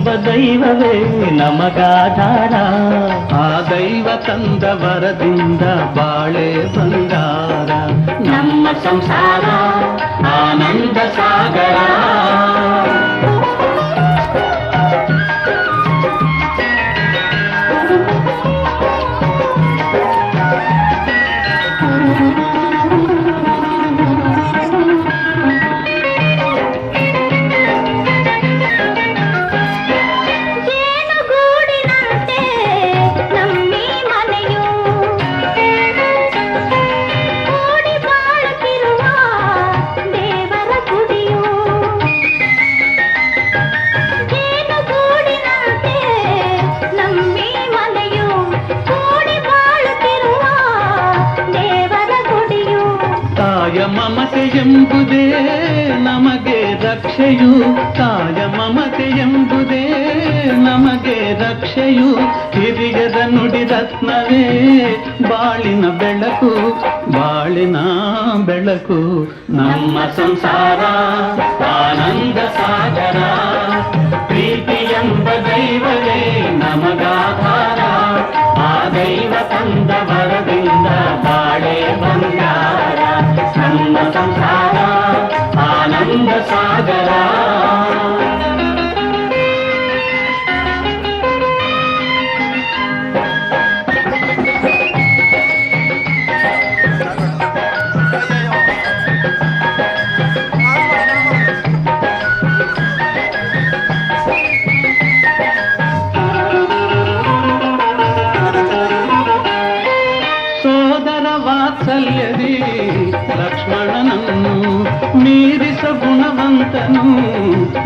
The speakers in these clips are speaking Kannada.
ಎಂಬ ದೈವವೇ ನಮಗಾಧಾರ ಆ ದೈವ ತಂದ ವರದಿಂದ ಬಾಳೆ ಬಂಗಾರ ನಮ್ಮ ಸಂಸಾರ ತಾಯ ಮಮತೆ ಎಂಬುದೇ ನಮಗೆ ರಕ್ಷೆಯು ತಾಯ ಮಮತೆ ಎಂಬುದೇ ನಮಗೆ ರಕ್ಷೆಯು. ಹಿರಿಯದ ನುಡಿ ರತ್ನವೇ ಬಾಳಿನ ಬೆಳಕು ಬಾಳಿನ ಬೆಳಕು. ನಮ್ಮ ಸಂಸಾರ ಆನಂದ ಸಾಗರ ಪ್ರೀತಿ ಎಂಬ ದೈವವೇ ನಮಗಾಧಾರ ಆ ದೈವ ತಂದ ವಾತ್ಸಲ್ಯದಿ ಲಕ್ಷ್ಮಣನನ್ನು, ಮೀರಿಸ ಗುಣವಂತನು,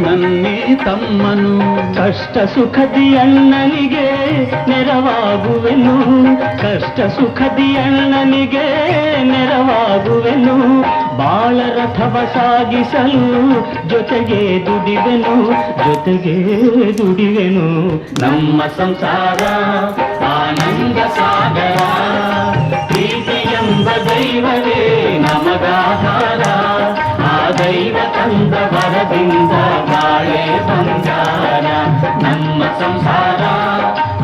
ನನ್ನೇ ತಮ್ಮನು. ಕಷ್ಟ ಸುಖದಿ ಅಣ್ಣನಿಗೆ ನೆರವಾಗುವೆನು, ಕಷ್ಟ ಸುಖದಿ ಅಣ್ಣನಿಗೆ ನೆರವಾಗುವೆನು. ಬಾಳರಥವ ಸಾಗಿಸಲು ಜೊತೆಗೆ ದುಡಿವೆನು ಜೊತೆಗೆ ದುಡಿವೆನು. ನಮ್ಮ ಸಂಸಾರ ಆನಂದ ಸಾಗರ. ದೈವವೇ ನಮಗಾಧಾರ. ಆ ದೈವ ತಂದ ವರದಿಂದ ಬಾಳೆ ನಮ್ಮ ಸಂಸಾರ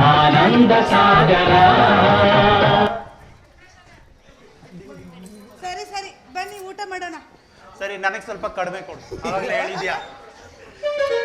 ಆನಂದ ಸಾಗರ. ಸರಿ ಸರಿ ಬನ್ನಿ ಊಟ ಮಾಡೋಣ. ಸರಿ ನನಗೆ ಸ್ವಲ್ಪ ಕಡಿಮೆ ಕೊಡು. ಹೇಳಿದ್ಯಾ?